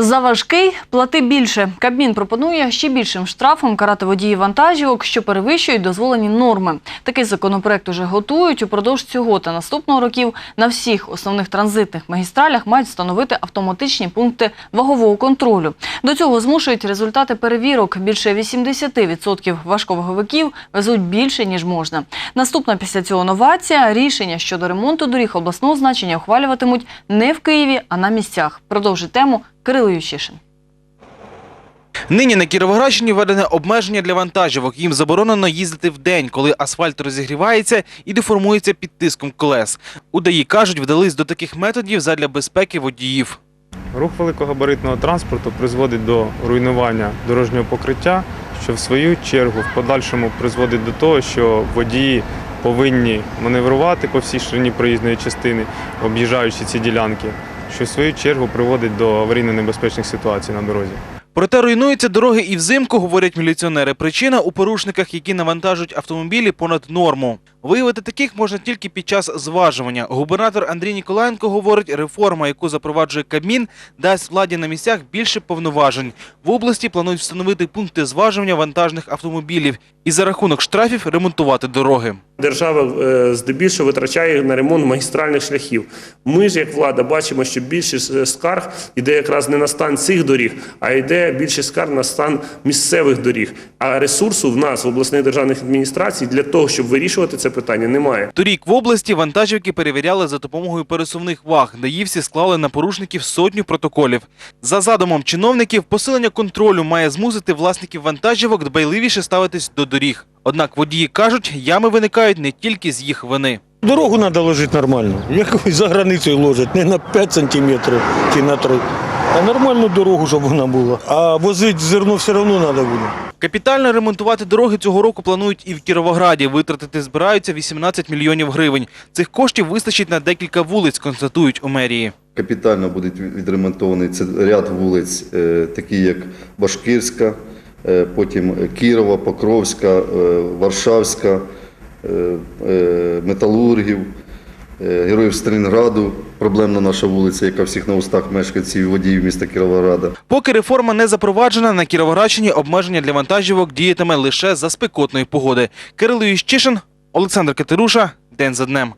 За важкий плати більше. Кабмін пропонує ще більшим штрафом карати водіїв вантажівок, що перевищують дозволені норми. Такий законопроект уже готують. Упродовж цього та наступного років на всіх основних транзитних магістралях мають встановити автоматичні пункти вагового контролю. До цього змушують результати перевірок. Більше 80% важковаговиків везуть більше ніж можна. Наступна після цього новація рішення щодо ремонту доріг обласного значення ухвалюватимуть не в Києві, а на місцях. Продовжить тему Кирило Ющишин. Нині на Кіровоградщині введене обмеження для вантажівок. Їм заборонено їздити в день, коли асфальт розігрівається і деформується під тиском колес. Удаї кажуть, вдались до таких методів задля безпеки водіїв. Рух великогабаритного транспорту призводить до руйнування дорожнього покриття, що в свою чергу в подальшому призводить до того, що водії повинні маневрувати по всій ширині проїзної частини, об'їжджаючи ці ділянки, що в свою чергу приводить до аварійно-небезпечних ситуацій на дорозі. Проте руйнуються дороги і взимку, говорять міліціонери. Причина у порушниках, які навантажують автомобілі понад норму. Виявити таких можна тільки під час зважування. Губернатор Андрій Ніколаєнко говорить, реформа, яку запроваджує Кабмін, дасть владі на місцях більше повноважень. В області планують встановити пункти зважування вантажних автомобілів і за рахунок штрафів ремонтувати дороги. Держава е, здебільшого витрачає на ремонт магістральних шляхів. Ми ж, як влада, бачимо, що більшість е, скарг йде якраз не на стан цих доріг, а йде більше скарг на стан місцевих доріг. А ресурсу в нас, в обласних державних адміністрацій, для того, щоб вирішувати це питання, немає. Торік в області вантажівки перевіряли за допомогою пересувних ваг. Даївці склали на порушників сотню протоколів. За задумом чиновників, посилення контролю має змусити власників вантажівок дбайливіше ставитись до доріг. Однак водії кажуть, ями виникають не тільки з їх вини. Дорогу треба ложити нормально. Якось за границею ложать, не на 5 сантиметрів чи на 3. А нормальну дорогу, щоб вона була. А возити зерно все одно треба буде. Капітально ремонтувати дороги цього року планують і в Кіровограді. Витратити збираються 18 мільйонів гривень. Цих коштів вистачить на декілька вулиць, констатують у мерії. Капітально буде відремонтований це ряд вулиць, е, такі як Башкирська, е, потім Кірова, Покровська, е, Варшавська, Металургів, Героїв Сталінграду. Проблемна наша вулиця, яка всіх на устах мешканців і водіїв міста Кіровограда. Поки реформа не запроваджена, на Кіровоградщині обмеження для вантажівок діятиме лише за спекотної погоди. Кирило Іщишин, Олександр Катеруша. День за днем.